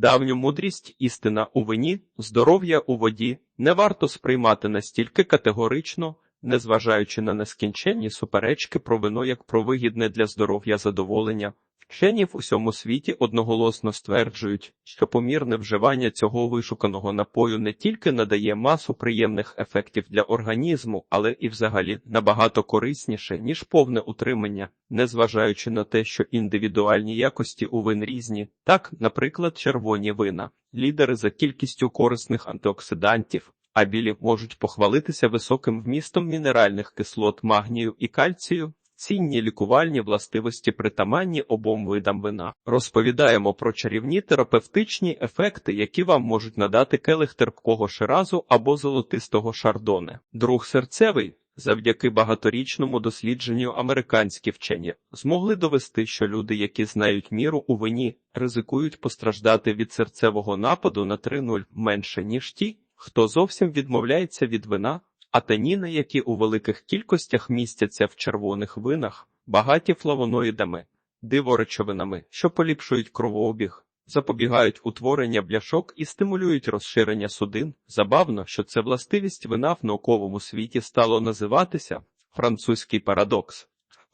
Давню мудрість, істина у вині, здоров'я у воді не варто сприймати настільки категорично, незважаючи на нескінченні суперечки про вино як про вигідне для здоров'я задоволення. Вчені в усьому світі одноголосно стверджують, що помірне вживання цього вишуканого напою не тільки надає масу приємних ефектів для організму, але і взагалі набагато корисніше, ніж повне утримання, незважаючи на те, що індивідуальні якості у вин різні, так, наприклад, червоні вина, лідери за кількістю корисних антиоксидантів, а білі можуть похвалитися високим вмістом мінеральних кислот магнію і кальцію. Цінні лікувальні властивості притаманні обом видам вина. Розповідаємо про чарівні терапевтичні ефекти, які вам можуть надати келих терпкого ширазу або золотистого шардоне. Друг серцевий, завдяки багаторічному дослідженню американські вчені, змогли довести, що люди, які знають міру у вині, ризикують постраждати від серцевого нападу на 3-0 менше, ніж ті, хто зовсім відмовляється від вина. А таніни, які у великих кількостях містяться в червоних винах, багаті флавоноїдами, диворечовинами, що поліпшують кровообіг, запобігають утворення бляшок і стимулюють розширення судин. Забавно, що це властивість вина в науковому світі стало називатися французький парадокс.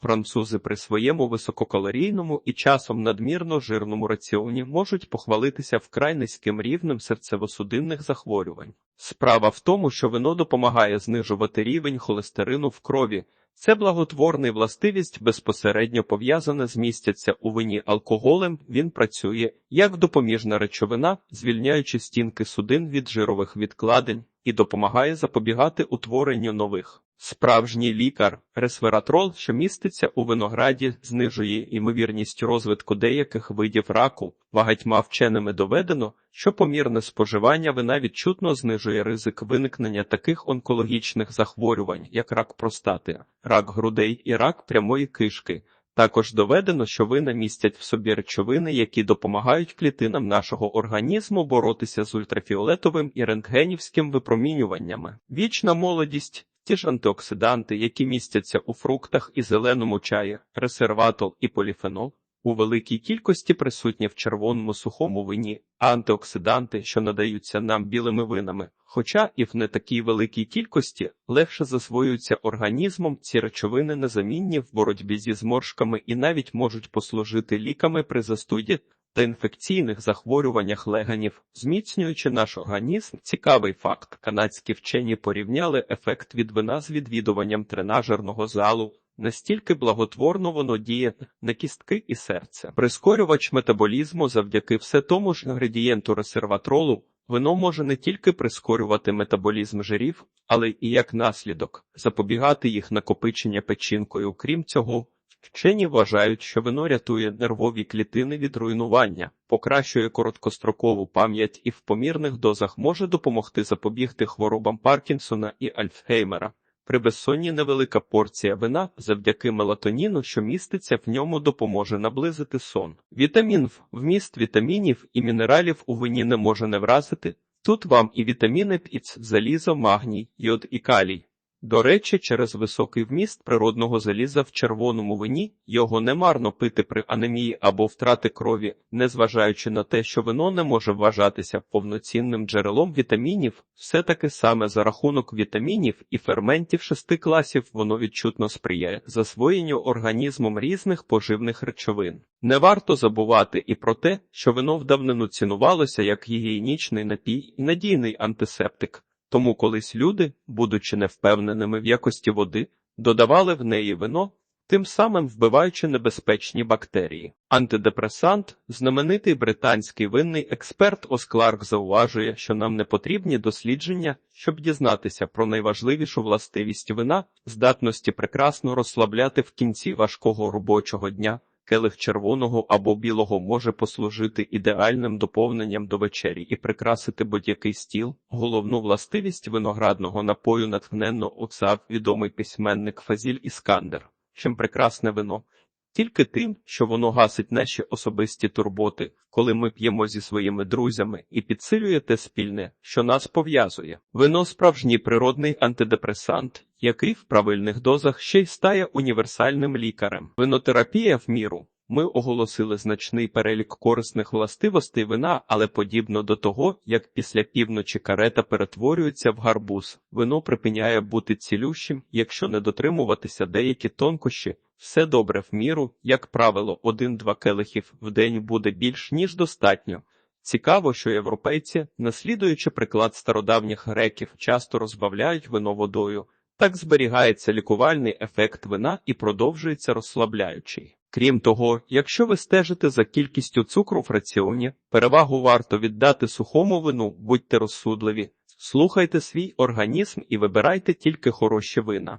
Французи при своєму висококалорійному і часом надмірно жирному раціоні можуть похвалитися вкрай низьким рівнем серцево-судинних захворювань. Справа в тому, що вино допомагає знижувати рівень холестерину в крові. Це благотворний властивість безпосередньо пов'язана з містяться у вині алкоголем. Він працює як допоміжна речовина, звільняючи стінки судин від жирових відкладень, і допомагає запобігати утворенню нових. Справжній лікар, ресвератрол, що міститься у винограді, знижує ймовірність розвитку деяких видів раку. Багатьма вченими доведено, що помірне споживання вина відчутно знижує ризик виникнення таких онкологічних захворювань, як рак простати, рак грудей і рак прямої кишки. Також доведено, що вина містять в собі речовини, які допомагають клітинам нашого організму боротися з ультрафіолетовим і рентгенівським випромінюваннями. Вічна молодість. Ті ж антиоксиданти, які містяться у фруктах і зеленому чаї, ресерватол і поліфенол, у великій кількості присутні в червоному сухому вині, а антиоксиданти, що надаються нам білими винами, хоча і в не такій великій кількості легше засвоюються організмом, ці речовини незамінні в боротьбі зі зморшками і навіть можуть послужити ліками при застуді та інфекційних захворюваннях легенів, зміцнюючи наш організм. Цікавий факт: канадські вчені порівняли ефект від вина з відвідуванням тренажерного залу. Настільки благотворно воно діє на кістки і серце. Прискорювач метаболізму завдяки все тому ж інгредієнту ресерватролу, вино може не тільки прискорювати метаболізм жирів, але і як наслідок запобігати їх накопичення печінкою. Крім цього, Вчені вважають, що вино рятує нервові клітини від руйнування, покращує короткострокову пам'ять і в помірних дозах може допомогти запобігти хворобам Паркінсона і Альцгеймера. При безсонні невелика порція вина завдяки мелатоніну, що міститься в ньому, допоможе наблизити сон. Вітамін В вміст вітамінів і мінералів у вині не може не вразити. Тут вам і вітаміни ПІЦ, залізо, магній, йод і калій. До речі, через високий вміст природного заліза в червоному вині його не марно пити при анемії або втрати крові, незважаючи на те, що вино не може вважатися повноцінним джерелом вітамінів, все таки саме за рахунок вітамінів і ферментів шести класів воно відчутно сприяє засвоєнню організмом різних поживних речовин. Не варто забувати і про те, що вино вдавнину цінувалося як гігієнічний напій і надійний антисептик. Тому колись люди, будучи невпевненими в якості води, додавали в неї вино, тим самим вбиваючи небезпечні бактерії. Антидепресант, знаменитий британський винний експерт Оскларк зауважує, що нам не потрібні дослідження, щоб дізнатися про найважливішу властивість вина, здатності прекрасно розслабляти в кінці важкого робочого дня. Келих червоного або білого може послужити ідеальним доповненням до вечері і прикрасити будь-який стіл. Головну властивість виноградного напою натхненно оцав відомий письменник Фазіль Іскандер. Чим прекрасне вино? Тільки тим, що воно гасить наші особисті турботи, коли ми п'ємо зі своїми друзями, і підсилює те спільне, що нас пов'язує. Вино справжній природний антидепресант, який в правильних дозах ще й стає універсальним лікарем. Винотерапія в міру Ми оголосили значний перелік корисних властивостей вина, але подібно до того, як після півночі карета перетворюється в гарбуз, вино припиняє бути цілющим, якщо не дотримуватися деякі тонкощі. Все добре в міру, як правило, один-два келихів в день буде більш ніж достатньо. Цікаво, що європейці, наслідуючи приклад стародавніх греків, часто розбавляють вино водою. Так зберігається лікувальний ефект вина і продовжується розслабляючий. Крім того, якщо ви стежите за кількістю цукру в раціоні, перевагу варто віддати сухому вину, будьте розсудливі, слухайте свій організм і вибирайте тільки хороші вина.